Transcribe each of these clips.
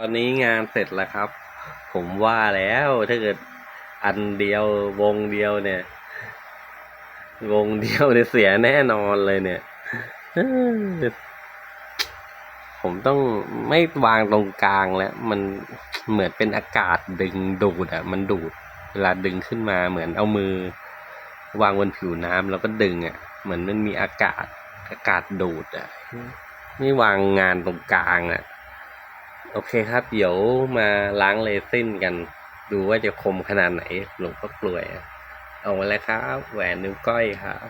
ตอนนี้งานเสร็จแล้วครับ ผมว่าแล้วถ้าเกิดอันเดียววงเดียวเนี่ย วงเดียวเนี่ยเสียแน่นอนเลยเนี่ย ผมต้องไม่วางตรงกลางแล้ว มันเหมือนเป็นอากาศดึงดูดอะมันดูด เวลาดึงขึ้นมาเหมือนเอามือ วางบนผิวน้ำแล้วก็ดึงอะเหมือนมันมีอากาศอากาศดูดอะไม่วางงานตรงกลางอะ โอเคครับ เดี๋ยวมาล้างเลซินกัน ดูว่าจะคมขนาดไหนหลวงพ่อกลวยเอามาแล้วครับ แหวนนิ้วก้อยครับ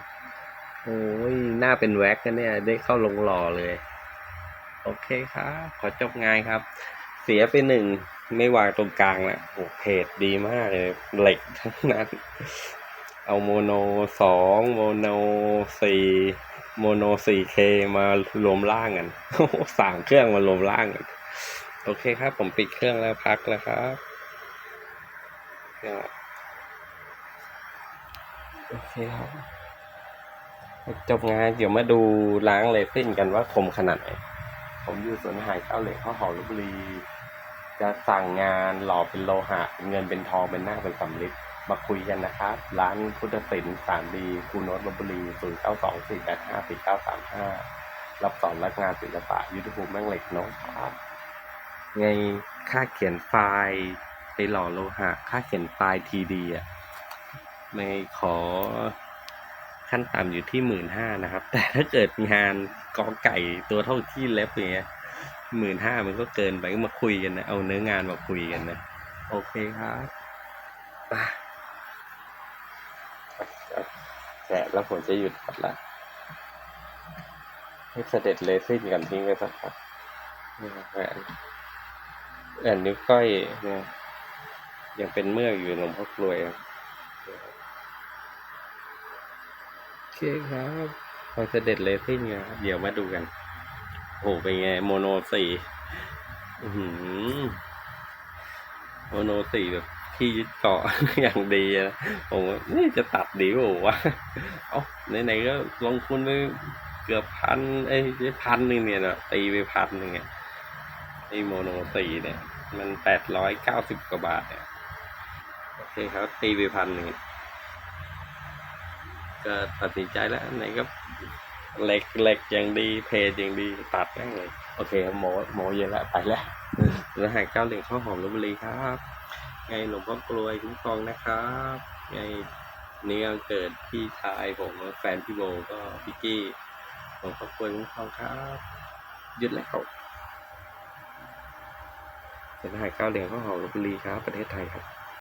โอ้ยหน้าเป็นแว็กกันเนี่ย ได้เข้าลงหล่อเลย โอเคครับ ขอจบงานครับ เสียไปหนึ่งไม่วางตรงกลางละโอ้เพจดีมากเลย เหล็กทั้งนั้น เอาโมโนสองโมโนสี่โมโนสี่เคมารวมร่างกันโอ้โหสามเครื่องมารวมร่างกัน โอเคครับ ผมปิดเครื่องแล้วพักแล้วครับโอเคครับจบงานเดี๋ยวมาดูล้างเลซินกันว่าคมขนาดไหน ผมอยู่สวนหายเก้าเหล็กข้าวหอมลพบุรี จะสั่งงานหล่อเป็นโลหะเป็นเงินเป็นทองเป็นหน้าเป็นสำลิดมาคุยกันนะครับ ร้านพุทธศิลป์สามดีคูโนตลบุรีศูนย์เก้าสองสี่แปดห้าสี่เก้าสามห้ารับสอนรับงานศิลปะยุทธภูมิแม่งเหล็กน้องครับ ไงค่าเขียนไฟล์ไปหล่อโลหะ ค่าเขียนไฟล์ทีดีอะไม่ขอขั้นต่ำอยู่ที่หมื่นห้านะครับ แต่ถ้าเกิดงานกอไก่ตัวเท่าที่เล็บอย่างเงี้ยหมื่นห้ามันก็เกินไปก็มาคุยกันนะ เอาเนื้องานมาคุยกันนะ โอเคครับอะแกะแล้วผมจะหยุดปัดละให้เสด็จเลซินกันทิ้งไว้สักพักนี่แหวน แอนนิ้วก้อยเนี่ยยังเป็นเมือกอยู่หลวงพ่อกลวยครับโอเคครับพอเสด็จเลซิ่งครับเดี๋ยวมาดูกันโอ้โหเป็นไง โมโนสี่อื้อหือโมโนสี่แบบที่ยึดเกาะอย่างดีนะผมว่านี่จะตัดดีเปล่าวะเอ้าไหนๆก็ลงทุนไปเกือบพันเอ้ยพันหนึ่งเนี่ยนะตีไปพันหนึ่งเนี่ ยไอโมโนสี่เนี่ย มันแปดร้อยเก้าสิบกว่าบาทเนี่ยโอเคครับตีไปพันหนึ่งก็ตัดสินใจแล้วไหนก็เหล็กเหล็กอย่างดีเพจอย่างดีตัดแม่งเลย โอเคครับโมโมเยอะแล้วไปแล้วแล้วหายเก้าเหล็กข้าวหอมลพบุรีครับ ไงหลวงพ่อกลวยคุ้มครองนะครับ ไงนี่วันเกิดพี่ชายผมแฟนพี่โบก็พี่กี้หลวงพ่อกลวยคุ้มครองครับยุดแล้ว เป็นทหารก้าวเหรียญข้าวหอมลพบุรีครับ ประเทศไทยครับ